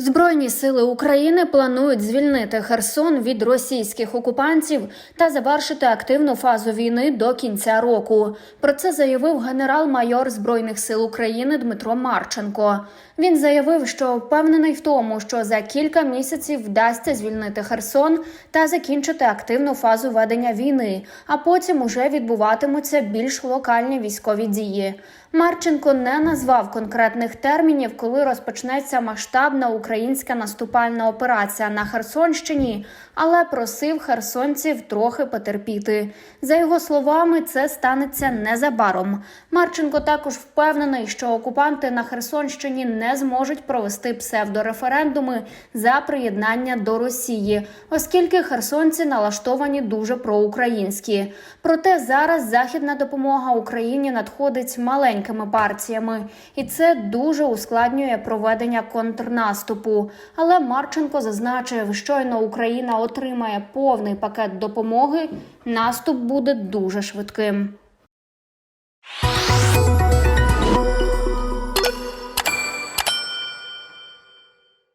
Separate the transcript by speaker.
Speaker 1: Збройні сили України планують звільнити Херсон від російських окупантів та завершити активну фазу війни до кінця року. Про це заявив генерал-майор Збройних сил України Дмитро Марченко. Він заявив, що впевнений в тому, що за кілька місяців вдасться звільнити Херсон та закінчити активну фазу ведення війни, а потім уже відбуватимуться більш локальні військові дії. Марченко не назвав конкретних термінів, коли розпочнеться масштабна українська наступальна операція на Херсонщині, але просив херсонців трохи потерпіти. За його словами, це станеться незабаром. Марченко також впевнений, що окупанти на Херсонщині не зможуть провести псевдореферендуми за приєднання до Росії, оскільки херсонці налаштовані дуже проукраїнські. Проте зараз західна допомога Україні надходить маленькими партіями, і це дуже ускладнює проведення контрнаступу наступу. Але Марченко зазначив, щойно Україна отримає повний пакет допомоги. Наступ буде дуже швидким.